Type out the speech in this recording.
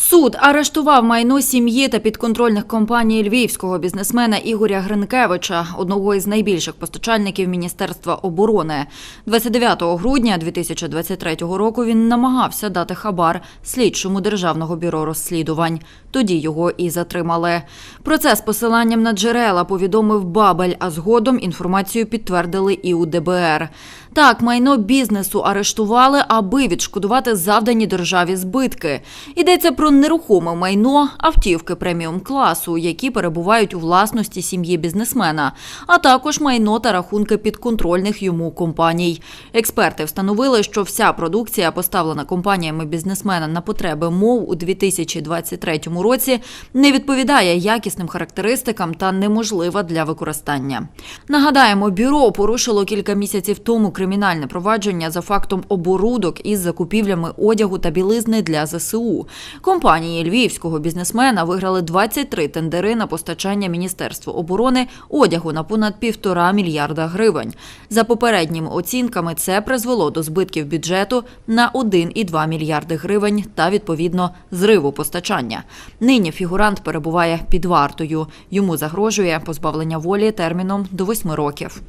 Суд арештував майно сім'ї та підконтрольних компаній львівського бізнесмена Ігоря Гринкевича, одного із найбільших постачальників Міністерства оборони. 29 грудня 2023 року він намагався дати хабар слідчому державного бюро розслідувань. Тоді його і затримали. Про це з посиланням на джерела повідомив Бабель, а згодом інформацію підтвердили і у ДБР. Так, майно бізнесу арештували, аби відшкодувати завдані державі збитки. Йдеться про нерухоме майно, автівки преміум класу, які перебувають у власності сім'ї бізнесмена, а також майно та рахунки підконтрольних йому компаній. Експерти встановили, що вся продукція, поставлена компаніями бізнесмена на потреби мов у 2023 році, не відповідає якісним характеристикам та неможлива для використання. Нагадаємо, бюро порушило кілька місяців тому кримінальне провадження за фактом оборудок із закупівлями одягу та білизни для ЗСУ. Компанії львівського бізнесмена виграли 23 тендери на постачання Міністерству оборони одягу на понад півтора мільярда гривень. За попередніми оцінками, це призвело до збитків бюджету на 1,2 мільярди гривень та відповідно зриву постачання. Нині фігурант перебуває під вартою. Йому загрожує позбавлення волі терміном до 8 років.